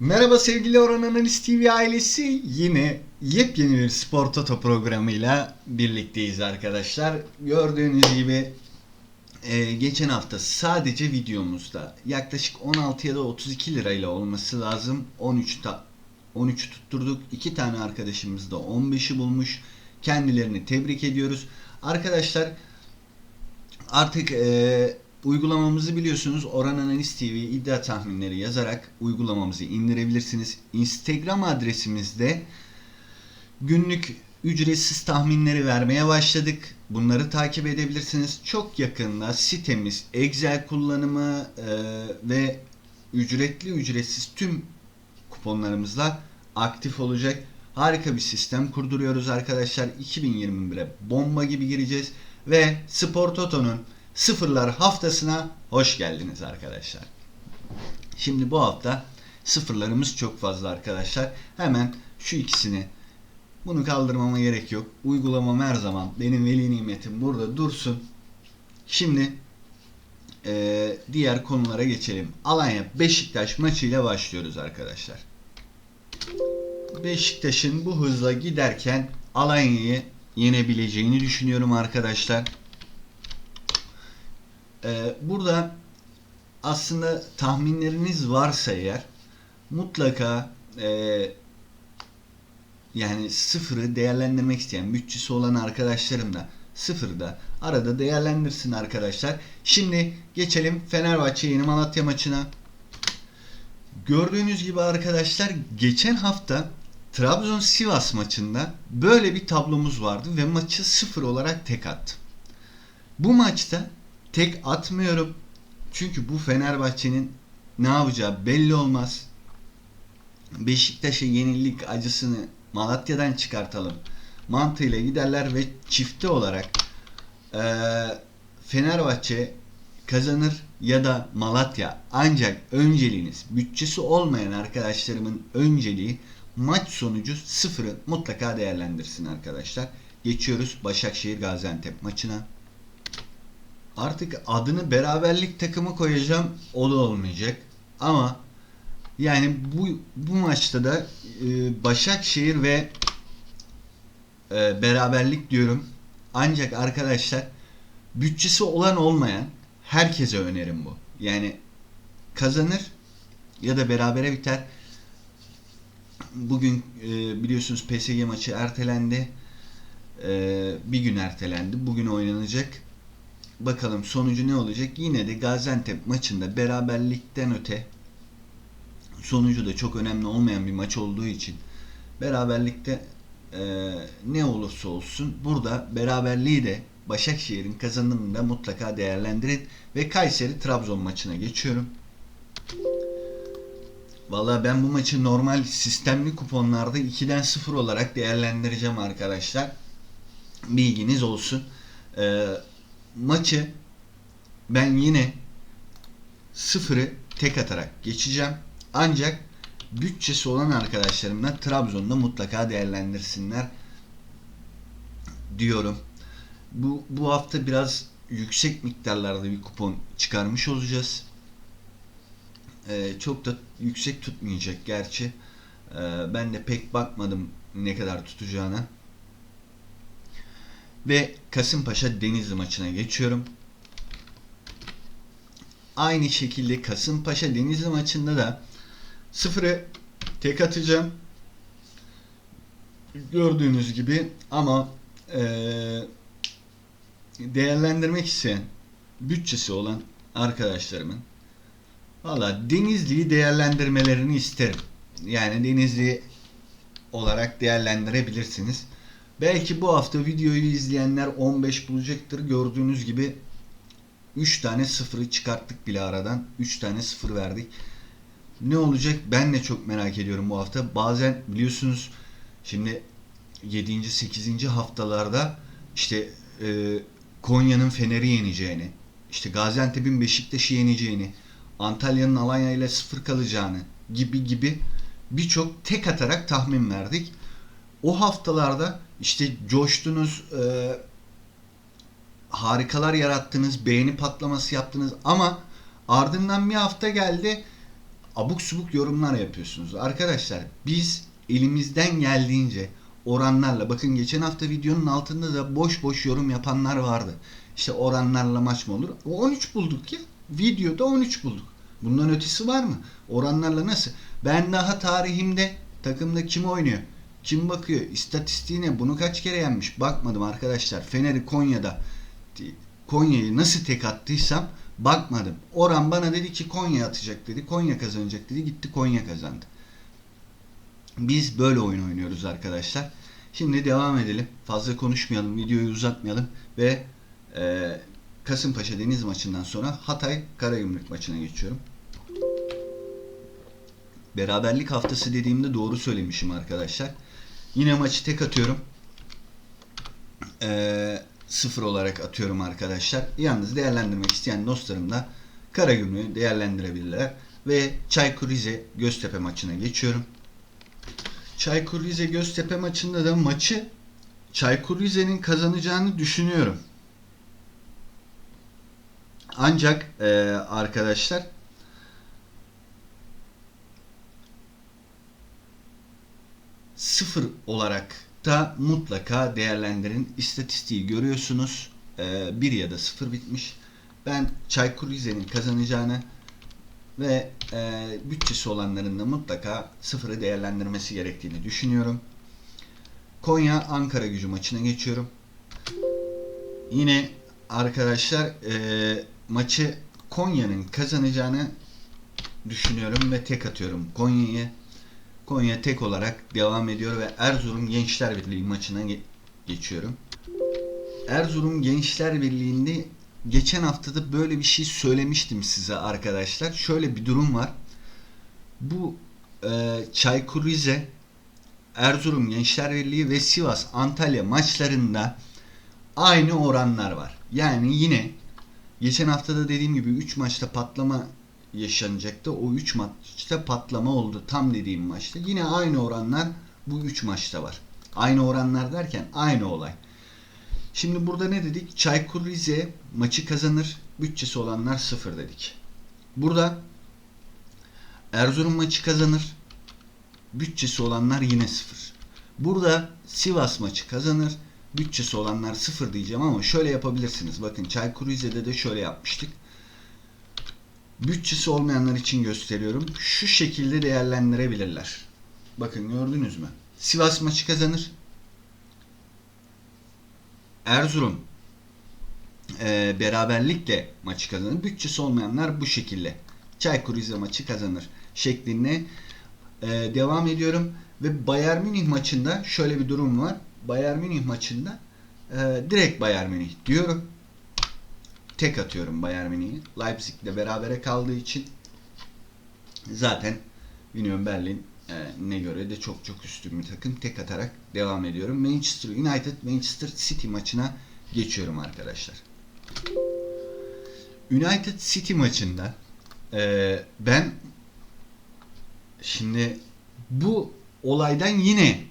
Merhaba sevgili Oran Analiz TV ailesi. Yine yepyeni bir Spor Toto programıyla birlikteyiz arkadaşlar. Gördüğünüz gibi e, geçen hafta sadece videomuzda yaklaşık 16 ya da 32 lirayla olması lazım. 13 ta 13 tutturduk. İki tane arkadaşımız da 15'i bulmuş. Kendilerini tebrik ediyoruz. Arkadaşlar Artık e, uygulamamızı biliyorsunuz Oran Analiz TV iddia tahminleri yazarak uygulamamızı indirebilirsiniz. Instagram adresimizde günlük ücretsiz tahminleri vermeye başladık. Bunları takip edebilirsiniz. Çok yakında sitemiz Excel kullanımı e, ve ücretli ücretsiz tüm kuponlarımızla aktif olacak. Harika bir sistem kurduruyoruz arkadaşlar. 2021'e bomba gibi gireceğiz. Ve Spor Toto'nun sıfırlar haftasına hoş geldiniz arkadaşlar. Şimdi bu hafta sıfırlarımız çok fazla arkadaşlar. Hemen şu ikisini bunu kaldırmama gerek yok. Uygulamam her zaman benim veli nimetim burada dursun. Şimdi eee, diğer konulara geçelim. Alanya Beşiktaş maçıyla başlıyoruz arkadaşlar. Beşiktaş'ın bu hızla giderken Alanya'yı yenebileceğini düşünüyorum arkadaşlar. Ee, burada aslında tahminleriniz varsa eğer mutlaka e, yani sıfırı değerlendirmek isteyen bütçesi olan arkadaşlarım da sıfırda arada değerlendirsin arkadaşlar. Şimdi geçelim Fenerbahçe Yeni Malatya maçına. Gördüğünüz gibi arkadaşlar geçen hafta Trabzon Sivas maçında böyle bir tablomuz vardı ve maçı sıfır olarak tek attım. Bu maçta tek atmıyorum. Çünkü bu Fenerbahçe'nin ne yapacağı belli olmaz. Beşiktaş'a yenilik acısını Malatya'dan çıkartalım. Mantığıyla giderler ve çifte olarak eee, Fenerbahçe kazanır ya da Malatya. Ancak önceliğiniz bütçesi olmayan arkadaşlarımın önceliği maç sonucu sıfırı mutlaka değerlendirsin arkadaşlar. Geçiyoruz Başakşehir Gaziantep maçına. Artık adını beraberlik takımı koyacağım. O da olmayacak. Ama yani bu bu maçta da e, Başakşehir ve e, beraberlik diyorum. Ancak arkadaşlar bütçesi olan olmayan herkese önerim bu. Yani kazanır ya da berabere biter. Bugün e, biliyorsunuz PSG maçı ertelendi. E, bir gün ertelendi. Bugün oynanacak. Bakalım sonucu ne olacak? Yine de Gaziantep maçında beraberlikten öte sonucu da çok önemli olmayan bir maç olduğu için beraberlikte e, ne olursa olsun burada beraberliği de Başakşehir'in kazanımını da mutlaka değerlendirin ve Kayseri Trabzon maçına geçiyorum. Valla ben bu maçı normal sistemli kuponlarda 2'den 0 olarak değerlendireceğim arkadaşlar. Bilginiz olsun. Ee, maçı ben yine sıfırı tek atarak geçeceğim. Ancak bütçesi olan arkadaşlarımla Trabzon'da mutlaka değerlendirsinler diyorum. Bu, bu hafta biraz yüksek miktarlarda bir kupon çıkarmış olacağız. Ee, çok da yüksek tutmayacak gerçi. Ee, ben de pek bakmadım ne kadar tutacağına. Ve Kasımpaşa Denizli maçına geçiyorum. Aynı şekilde Kasımpaşa Denizli maçında da sıfırı tek atacağım. Gördüğünüz gibi ama eee değerlendirmek isteyen bütçesi olan arkadaşlarımın valla Denizli'yi değerlendirmelerini isterim. Yani Denizli olarak değerlendirebilirsiniz. Belki bu hafta videoyu izleyenler 15 bulacaktır. Gördüğünüz gibi 3 tane sıfırı çıkarttık bile aradan. 3 tane sıfır verdik. Ne olacak ben de çok merak ediyorum bu hafta. Bazen biliyorsunuz şimdi 7. 8. haftalarda işte e, Konya'nın Fener'i yeneceğini, işte Gaziantep'in Beşiktaş'ı yeneceğini, Antalya'nın Alanya ile sıfır kalacağını gibi gibi birçok tek atarak tahmin verdik. O haftalarda işte coştunuz, e, harikalar yarattınız, beğeni patlaması yaptınız ama ardından bir hafta geldi abuk subuk yorumlar yapıyorsunuz. Arkadaşlar biz elimizden geldiğince oranlarla bakın geçen hafta videonun altında da boş boş yorum yapanlar vardı. İşte oranlarla maç mı olur? O 13 bulduk ya. Videoda 13 bulduk. Bundan ötesi var mı? Oranlarla nasıl? Ben daha tarihimde takımda kim oynuyor? Kim bakıyor? İstatistiğine bunu kaç kere yenmiş? Bakmadım arkadaşlar. Fener'i Konya'da Konya'yı nasıl tek attıysam bakmadım. Orhan bana dedi ki Konya atacak dedi. Konya kazanacak dedi. Gitti Konya kazandı. Biz böyle oyun oynuyoruz arkadaşlar. Şimdi devam edelim. Fazla konuşmayalım. Videoyu uzatmayalım. Ve e, Kasımpaşa Deniz maçından sonra Hatay Karagümrük maçına geçiyorum. Beraberlik haftası dediğimde doğru söylemişim arkadaşlar. Yine maçı tek atıyorum. Ee, sıfır olarak atıyorum arkadaşlar. Yalnız değerlendirmek isteyen dostlarım da Karagümrük'ü değerlendirebilirler. Ve Çaykur Rize Göztepe maçına geçiyorum. Çaykur Rize Göztepe maçında da maçı Çaykur Rize'nin kazanacağını düşünüyorum. Ancak e, arkadaşlar sıfır olarak da mutlaka değerlendirin. İstatistiği görüyorsunuz. E, 1 ya da 0 bitmiş. Ben Çaykur Rize'nin kazanacağını ve e, bütçesi olanların da mutlaka sıfırı değerlendirmesi gerektiğini düşünüyorum. Konya Ankara gücü maçına geçiyorum. Yine arkadaşlar e, maçı Konya'nın kazanacağını düşünüyorum ve tek atıyorum Konya'yı. Konya tek olarak devam ediyor ve Erzurum Gençler Birliği maçına ge- geçiyorum. Erzurum Gençler Birliği'nde geçen haftada böyle bir şey söylemiştim size arkadaşlar. Şöyle bir durum var. Bu e, Çaykur Rize, Erzurum Gençler Birliği ve Sivas Antalya maçlarında aynı oranlar var. Yani yine geçen haftada dediğim gibi 3 maçta patlama yaşanacaktı. O 3 maçta patlama oldu. Tam dediğim maçta. Yine aynı oranlar bu 3 maçta var. Aynı oranlar derken aynı olay. Şimdi burada ne dedik? Çaykur Rize maçı kazanır. Bütçesi olanlar 0 dedik. Burada Erzurum maçı kazanır. Bütçesi olanlar yine 0. Burada Sivas maçı kazanır. Bütçesi olanlar 0 diyeceğim ama şöyle yapabilirsiniz. Bakın Çaykur Rize'de de şöyle yapmıştık. Bütçesi olmayanlar için gösteriyorum. Şu şekilde değerlendirebilirler. Bakın gördünüz mü? Sivas maçı kazanır. Erzurum e, beraberlikle maçı kazanır. Bütçesi olmayanlar bu şekilde. Çaykur Rize maçı kazanır şeklinde e, devam ediyorum. Ve Bayern Münih maçında şöyle bir durum var. Bayern Münih maçında e, direkt Bayern Münih diyorum. Tek atıyorum Bayern Münih'i. Leipzig'le berabere kaldığı için zaten Union Berlin e, ne göre de çok çok üstün bir takım. Tek atarak devam ediyorum. Manchester United Manchester City maçına geçiyorum arkadaşlar. United City maçında e, ben şimdi bu olaydan yine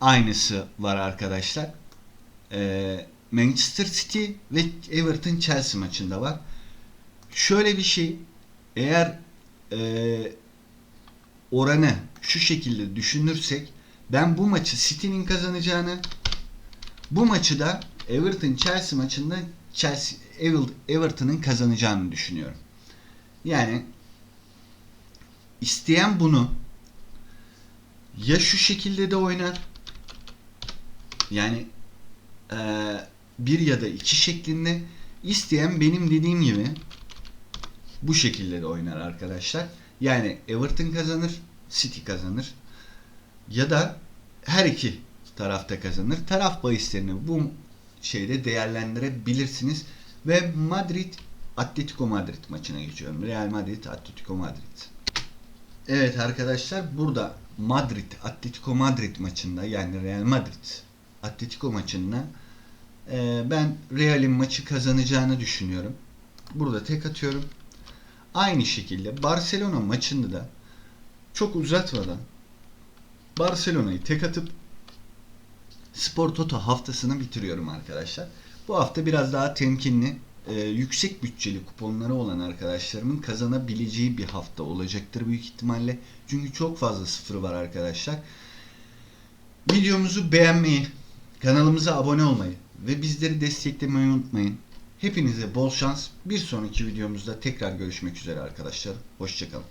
aynısı var arkadaşlar. E, Manchester City ve Everton Chelsea maçında var. Şöyle bir şey eğer e, oranı şu şekilde düşünürsek ben bu maçı City'nin kazanacağını bu maçı da Everton Chelsea maçında Chelsea Everton'ın kazanacağını düşünüyorum. Yani isteyen bunu ya şu şekilde de oynar yani e, 1 ya da 2 şeklinde. İsteyen benim dediğim gibi bu şekilde de oynar arkadaşlar. Yani Everton kazanır, City kazanır ya da her iki tarafta kazanır. Taraf bahislerini bu şeyde değerlendirebilirsiniz. Ve Madrid Atletico Madrid maçına geçiyorum. Real Madrid Atletico Madrid. Evet arkadaşlar burada Madrid Atletico Madrid maçında yani Real Madrid Atletico maçında ben Real'in maçı kazanacağını düşünüyorum. Burada tek atıyorum. Aynı şekilde Barcelona maçında da çok uzatmadan Barcelona'yı tek atıp Spor Toto haftasını bitiriyorum arkadaşlar. Bu hafta biraz daha temkinli e, yüksek bütçeli kuponları olan arkadaşlarımın kazanabileceği bir hafta olacaktır büyük ihtimalle. Çünkü çok fazla sıfır var arkadaşlar. Videomuzu beğenmeyi, kanalımıza abone olmayı ve bizleri desteklemeyi unutmayın. Hepinize bol şans. Bir sonraki videomuzda tekrar görüşmek üzere arkadaşlar. Hoşçakalın.